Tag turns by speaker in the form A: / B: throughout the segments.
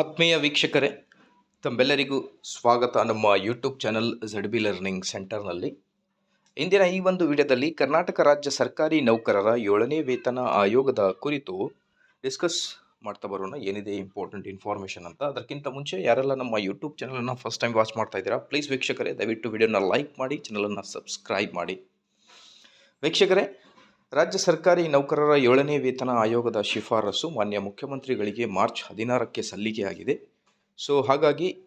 A: ಆತ್ಮೀಯ ವೀಕ್ಷಕರೇ, ತಮ್ಮೆಲ್ಲರಿಗೂ ಸ್ವಾಗತ ನಮ್ಮ YouTube channel Z B learning ಸೆಂಟರ್ನಲ್ಲಿ ಇಂದಿನ ಈ ಒಂದು ವಿಡಿಯೋದಲ್ಲಿ ಕರ್ನಾಟಕ ರಾಜ್ಯ ಸರ್ಕಾರಿ ನೌಕರರ ಏಳನೇ ವೇತನ ಆಯೋಗದ ಕುರಿತು ಡಿಸ್ಕಸ್ ಮಾಡ್ತಾ ಬರೋಣ. ಏನಿದೆ ಇಂಪಾರ್ಟೆಂಟ್ ಇನ್ಫಾರ್ಮೇಷನ್ ಅಂತ. ಅದಕ್ಕಿಂತ ಮುಂಚೆ ಯಾರೆಲ್ಲ ನಮ್ಮ ಯೂಟ್ಯೂಬ್ ಚಾನಲನ್ನು ಫಸ್ಟ್ ಟೈಮ್ ವಾಚ್ ಮಾಡ್ತಾ ಇದ್ದೀರಾ ಪ್ಲೀಸ್ ವೀಕ್ಷಕರೇ, ದಯವಿಟ್ಟು ವಿಡಿಯೋನ ಲೈಕ್ ಮಾಡಿ ಚಾನಲನ್ನು ಸಬ್ಸ್ಕ್ರೈಬ್ ಮಾಡಿ. ವೀಕ್ಷಕರೇ ರಾಜ್ಯ ಸರ್ಕಾರಿ ನೌಕರರ ಏಳನೇ ವೇತನ ಆಯೋಗದ ಶಿಫಾರಸು ಮಾನ್ಯ ಮುಖ್ಯಮಂತ್ರಿಗಳಿಗೆ ಮಾರ್ಚ್ ಹದಿನಾರಕ್ಕೆ ಸಲ್ಲಿಕೆಯಾಗಿದೆ. ಸೊ, ಹಾಗಾಗಿ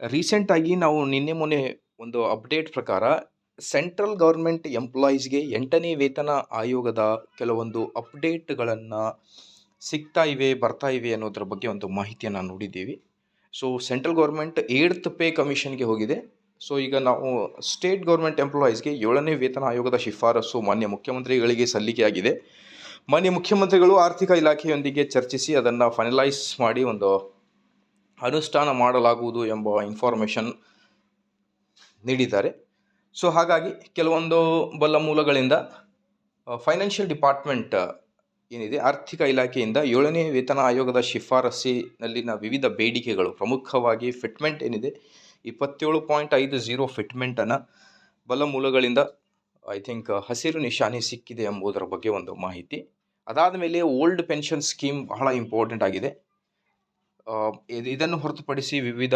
A: ರೀಸೆಂಟಾಗಿ ನಾವು ನಿನ್ನೆ ಮೊನ್ನೆ ಒಂದು ಅಪ್ಡೇಟ್ ಪ್ರಕಾರ ಸೆಂಟ್ರಲ್ ಗೌರ್ಮೆಂಟ್ ಎಂಪ್ಲಾಯೀಸ್ಗೆ ಎಂಟನೇ ವೇತನ ಆಯೋಗದ ಕೆಲವೊಂದು ಅಪ್ಡೇಟ್ಗಳನ್ನು ಸಿಗ್ತಾ ಇವೆ, ಬರ್ತಾ ಇವೆ ಅನ್ನೋದ್ರ ಬಗ್ಗೆ ಒಂದು ಮಾಹಿತಿಯನ್ನು ನೋಡಿದ್ದೀವಿ. So, central government eighth pay ಕಮಿಷನ್ಗೆ ಹೋಗಿದೆ. ಸೊ ಈಗ ನಾವು ಸ್ಟೇಟ್ ಗೌರ್ಮೆಂಟ್ ಎಂಪ್ಲಾಯೀಸ್ಗೆ ಏಳನೇ ವೇತನ ಆಯೋಗದ ಶಿಫಾರಸು ಮಾನ್ಯ ಮುಖ್ಯಮಂತ್ರಿಗಳಿಗೆ ಸಲ್ಲಿಕೆಯಾಗಿದೆ ಮಾನ್ಯ ಮುಖ್ಯಮಂತ್ರಿಗಳು ಆರ್ಥಿಕ ಇಲಾಖೆಯೊಂದಿಗೆ ಚರ್ಚಿಸಿ ಅದನ್ನು ಫೈನಲೈಸ್ ಮಾಡಿ ಒಂದು ಅನುಷ್ಠಾನ ಮಾಡಲಾಗುವುದು ಎಂಬ ಇನ್ಫಾರ್ಮೇಷನ್ ನೀಡಿದ್ದಾರೆ. ಸೊ ಹಾಗಾಗಿ ಕೆಲವೊಂದು ಬಲ ಮೂಲಗಳಿಂದ ಫೈನಾನ್ಷಿಯಲ್ ಡಿಪಾರ್ಟ್ಮೆಂಟ್ ಏನಿದೆ, ಆರ್ಥಿಕ ಇಲಾಖೆಯಿಂದ ಏಳನೇ ವೇತನ ಆಯೋಗದ ಶಿಫಾರಸ್ಸಿನಲ್ಲಿನ ವಿವಿಧ ಬೇಡಿಕೆಗಳು ಪ್ರಮುಖವಾಗಿ ಫಿಟ್ಮೆಂಟ್ ಏನಿದೆ ಇಪ್ಪತ್ತೇಳು ಪಾಯಿಂಟ್ ಐದು ಝೀರೋ ಫಿಟ್ಮೆಂಟನ್ನು ಬಲ ಮೂಲಗಳಿಂದ ಐ ಥಿಂಕ್, ಹಸಿರು ನಿಶಾನೆ ಸಿಕ್ಕಿದೆ ಎಂಬುದರ ಬಗ್ಗೆ ಒಂದು ಮಾಹಿತಿ. ಅದಾದ ಮೇಲೆ ಓಲ್ಡ್ ಪೆನ್ಷನ್ ಸ್ಕೀಮ್ ಬಹಳ ಇಂಪಾರ್ಟೆಂಟ್ ಆಗಿದೆ. ಇದು- ಇದನ್ನು ಹೊರತುಪಡಿಸಿ ವಿವಿಧ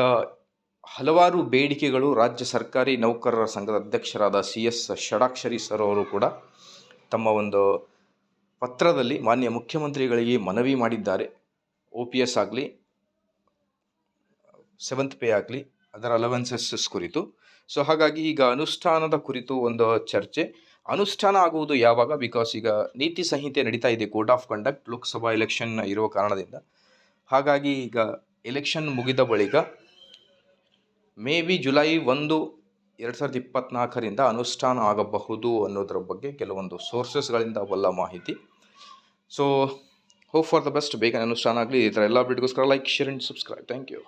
A: ಹಲವಾರು ಬೇಡಿಕೆಗಳು ರಾಜ್ಯ ಸರ್ಕಾರಿ ನೌಕರರ ಸಂಘದ ಅಧ್ಯಕ್ಷರಾದ ಸಿ ಎಸ್ ಷಡಾಕ್ಷರಿ ಸರ್ ಅವರು ಕೂಡ ತಮ್ಮ ಒಂದು ಪತ್ರದಲ್ಲಿ ಮಾನ್ಯ ಮುಖ್ಯಮಂತ್ರಿಗಳಿಗೆ ಮನವಿ ಮಾಡಿದ್ದಾರೆ. ಒ ಪಿ ಎಸ್ ಆಗಲಿ, ಸೆವೆಂತ್ ಪೇ ಆಗಲಿ ಅದರ ಅಲವೆನ್ಸಸ್ ಕುರಿತು. ಸೊ ಹಾಗಾಗಿ ಈಗ ಅನುಷ್ಠಾನದ ಕುರಿತು ಒಂದು ಚರ್ಚೆ. ಅನುಷ್ಠಾನ ಆಗುವುದು ಯಾವಾಗ? ಬಿಕಾಸ್ ಈಗ ನೀತಿ ಸಂಹಿತೆ ನಡೀತಾ ಇದೆ code of conduct Lok Sabha election ಇರುವ ಕಾರಣದಿಂದ. ಹಾಗಾಗಿ ಈಗ ಎಲೆಕ್ಷನ್ ಮುಗಿದ ಬಳಿಕ ಮೇ ಬಿ ಜುಲೈ ಒಂದು, ಎರಡು ಸಾವಿರದ ಇಪ್ಪತ್ನಾಲ್ಕರಿಂದ ಅನುಷ್ಠಾನ ಆಗಬಹುದು ಅನ್ನೋದರ ಬಗ್ಗೆ ಕೆಲವೊಂದು ಸೋರ್ಸಸ್ಗಳಿಂದ ಬಲ್ಲ ಮಾಹಿತಿ. So hope for the best ಬೇಗನೆ ಅನುಷ್ಠಾನ ಆಗಲಿ. ಈ ಥರ ಎಲ್ಲ ಅಪ್ಡೇಟ್ಗೋಸ್ಕರ like share and subscribe thank you